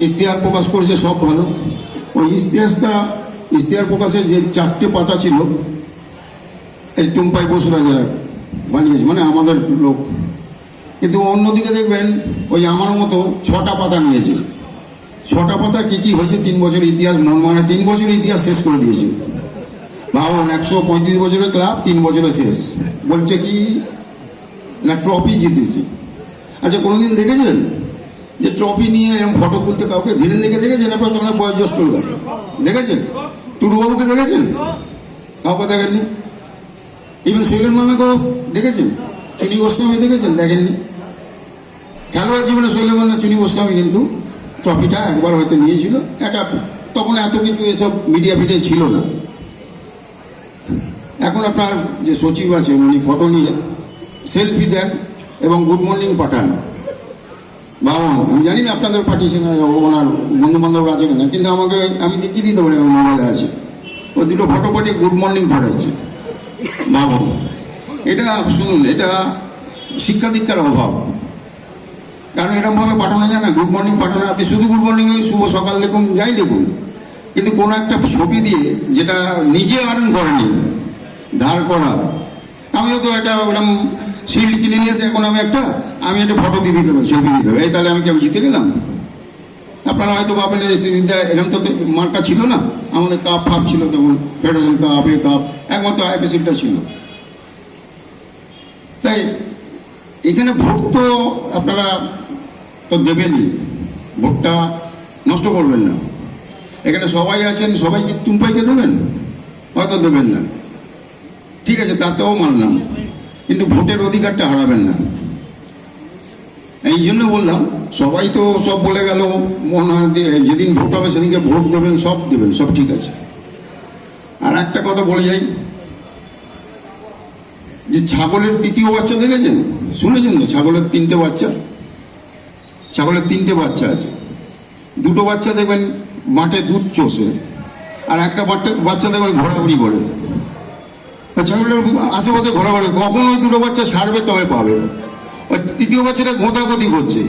ইশতেহার প্রকাশ করেছে সব ভালো। ওই ইতিহাসটা ইশতেহার প্রকাশের যে চারটে পাতা ছিল, এই টুম্পাই বসুরা যারা বানিয়েছে মানে আমাদের লোক। কিন্তু অন্যদিকে দেখবেন, ওই আমার মতো ছটা পাতা নিয়েছে। ছটা পাতা কী কী হয়েছে তিন বছর ইতিহাস, মন মানে তিন বছর ইতিহাস শেষ করে দিয়েছে। ভাবুন একশো পঁয়ত্রিশ বছরের ক্লাব, তিন বছরে শেষ। বলছে কি, না ট্রফি জিতেছে। আচ্ছা কোনোদিন দেখেছেন? যে ট্রফি নিয়ে এরকম ফটো তুলতে কাউকে ধীরে দেখে দেখেছেন? আপনার তখন বয়োজ্যেষ্ঠ লোক দেখেছেন? টুডুবাবুকে দেখেছেন? কাউকে দেখেননি? ইভেন শৈলেন মাল্লাকেও দেখেছেন? চুনি গোস্বামী দেখেছেন? দেখেননি? খেলোয়াড় জীবনে শৈলেন মাল্লা চুনি গোস্বামী কিন্তু ট্রফিটা একবার হয়তো নিয়েছিল। এটা তখন এত কিছু এসব মিডিয়া ফিডিয়া ছিল না। এখন আপনার যে সচিব আছেন উনি ফটো নিয়ে সেলফি দেন এবং গুড মর্নিং পাঠান। বাবন আমি জানি না আপনাদের পাঠিয়েছেন ওনার বন্ধু বান্ধব আছে কিনা, কিন্তু আমাকে, আমি দেখিয়ে দিতে পারি আমার মোবাইলে আছে। ওই দুটো ফটো পাঠিয়ে গুড মর্নিং পাঠাচ্ছে। বাবন এটা শুনুন, এটা শিক্ষা দীক্ষার অভাব। কারণ এরকমভাবে পাঠানো যায় না গুড মর্নিং পাঠানো, আপনি শুধু গুড মর্নিং শুভ সকাল দেখুন, যাই দেখুন। কিন্তু কোনো একটা ছবি দিয়ে যেটা নিজে আর্ন করেনি, ধার করা, আমিও তো একটা ওরকম শিল্ড কিনে নিয়ে এসে এখন আমি একটা আমি একটা ফটো দিয়ে দিতে পারি ছবি দিতে এই তাহলে আমি কি আমি জিতে গেলাম? আপনারা হয়তো ভাবেন এরকম তো মার্কা ছিল না। আমাদের কাপ ফাপ ছিল তখন ফেডারেশন কাপ এ কাপ একমাত্র আইপিসিটা ছিল। তাই এখানে ভোট তো আপনারা তো দেবেনই। ভোটটা নষ্ট করবেন না। এখানে সবাই আছেন, সবাই কি টুম্পাইকে দেবেন? হয়তো দেবেন না। ঠিক আছে, তাতেও মানলাম। কিন্তু ভোটের অধিকারটা হারাবেন না। এই জন্য বললাম, সবাই তো সব বলে গেল যেদিন ভোট হবে সেদিনকে ভোট দেবেন, সব দেবেন, সব ঠিক আছে। আর একটা কথা বলে যাই, যে ছাগলের তৃতীয় বাচ্চা দেখেছেন? শুনেছেন তো? ছাগলের তিনটে বাচ্চা? ছাগলের তিনটে বাচ্চা আছে। দুটো বাচ্চা দেখবেন মাঠে দুধ চষে, আর একটা বাচ্চা দেখবেন ঘোরাঘুরি করে। আর ছাগলটার আশেপাশে ঘোরাঘুরি কখন দুটো বাচ্চা ছাড়বে তবে পাবে। তৃতীয় বাচ্চাটা গোঁতাগতি করছে।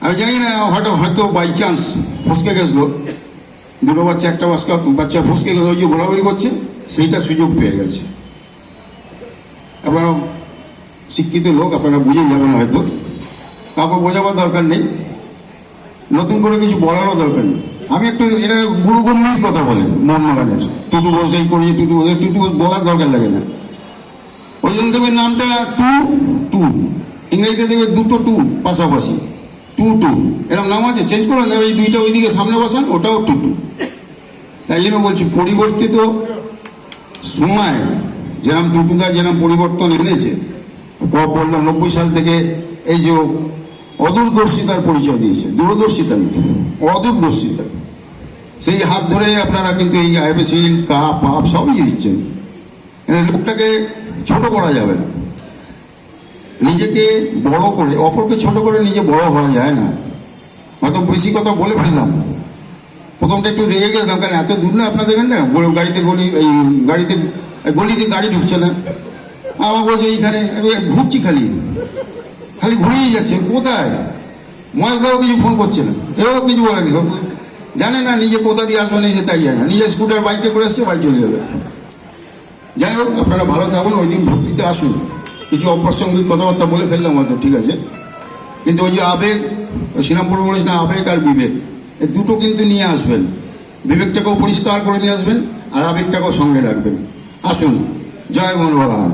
আমি জানি না, হয়তো হয়তো বাই চান্স ফসকে গেছিল। দুটো বাচ্চা, একটা বাচ্চা বাচ্চা ফসকে গেলো ওই যে ঘোরাঘুরি করছে, সেইটা সুযোগ পেয়ে গেছে। আপনারা শিক্ষিত লোক, আপনারা বুঝে যাবেন হয়তো। কাউকে বোঝাবার দরকার নেই। নতুন করে কিছু বলারও দরকার নেই। আমি একটু, এটা গুরু গম্ভীর কথা বলে, মোহনবাগানের। টুটু বসে এই করি টুটু বসে টুটু বলার দরকার লাগে না। ওই জন্য দেবে নামটা টু টু। ইংরেজিতে দেবে দুটো টু পাশাপাশি। টু টু। এরকম নাম আছে চেঞ্জ করে এই দুইটা ওইদিকে সামনে বসান, ওটাও টু টু। তাই জন্য বলছি, পরিবর্তিত সময় যেরকম টুটুদা যেরকম পরিবর্তন এনেছে বললাম নব্বই সাল থেকে, এই যে অদূরদর্শিতার পরিচয় দিয়েছে দূরদর্শিতা অদূরদর্শিতা সেই হাত ধরে আপনারা কিন্তু এই আইপিসিল কাপ পাপ সবই দিচ্ছেন। লোকটাকে ছোট করা যাবে না। নিজেকে বড় করে, অপরকে ছোট করে নিজে বড় হওয়া যায় না। হয়তো বেশি কথা বলে ফেললাম। প্রথমটা একটু রেগে গেলাম, কারণ এত দূর না আপনাদের না? গাড়িতে গলি, এই গাড়িতে, গলিতে গাড়ি ঢুকছে না। আমার বলছে, এইখানে ঘুরছি খালি। খালি ঘুরেই যাচ্ছে। কোথায়? মহেশদাও কিছু ফোন করছে না। এও কিছু বলেনি। জানে না, নিজে কোথা দিয়ে আসবে, নিজে তাই যায় না। নিজে স্কুটার বাইকে করে আসছে বাড়ি চলে যাবে। যাই হোক, আপনারা ভালো থাকুন, ওই দিন ভক্তিতে আসুন। কিছু অপ্রাসঙ্গিক কথাবার্তা বলে ফেললাম হয়তো, ঠিক আছে? কিন্তু ওই যে আবেগ, শ্রীরামপুর বলেছে না, আবেগ আর বিবেক এই দুটো কিন্তু নিয়ে আসবেন। বিবেকটাকেও পরিষ্কার করে নিয়ে আসবেন, আর আবেগটাকেও সঙ্গে রাখবেন। আসুন, জয় মোহন বাগান